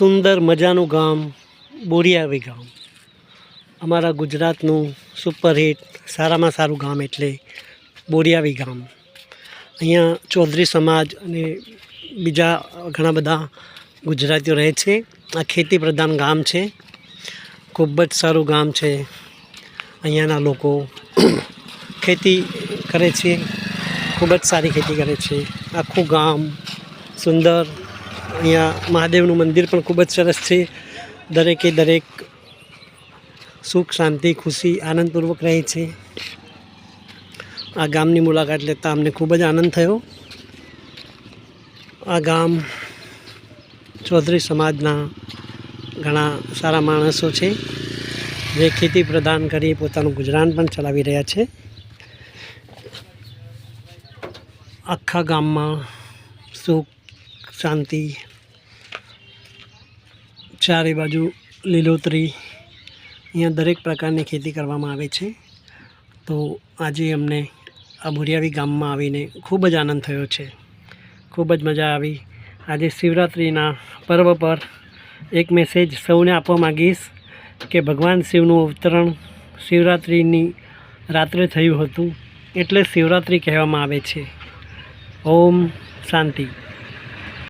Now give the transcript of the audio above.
સુંદર મજાનું ગામ, બોરિયાવી ગામ. અમારા ગુજરાતનું સુપરહિટ, સારામાં સારું ગામ એટલે બોરિયાવી ગામ. અહીંયા ચૌધરી સમાજ અને બીજા ઘણા બધા ગુજરાતીઓ રહે છે. આ ખેતી પ્રધાન ગામ છે. ખૂબ જ સારું ગામ છે. અહીંયાના લોકો ખેતી કરે છે. ખૂબ જ સારી ખેતી કરે છે. આખું ગામ સુંદર અહીંયા મહાદેવનું મંદિર પણ ખૂબ જ સરસ છે. દરેકે દરેક સુખ, શાંતિ, ખુશી, આનંદપૂર્વક રહે છે. આ ગામની મુલાકાત લેતા અમને ખૂબ જ આનંદ થયો. આ ગામ ચૌધરી સમાજના ઘણા સારા માણસો છે. જે ખેતી પ્રદાન કરી પોતાનું ગુજરાન પણ ચલાવી રહ્યા છે. આખા ગામમાં સુખ શાંતિ. ચારે બાજુ લીલોતરી. અહીંયા દરેક પ્રકારની ખેતી કરવામાં આવે છે. તો આજે અમને આ ભુરિયાવી ગામમાં આવીને ખૂબ જ આનંદ થયો છે. ખૂબ જ મજા આવી. આજે શિવરાત્રિના પર્વ પર એક મેસેજ સૌને આપવા માગીશ કે ભગવાન શિવનું અવતરણ શિવરાત્રિની રાત્રે થયું હતું એટલે શિવરાત્રિ કહેવામાં આવે છે. ઓમ શાંતિ.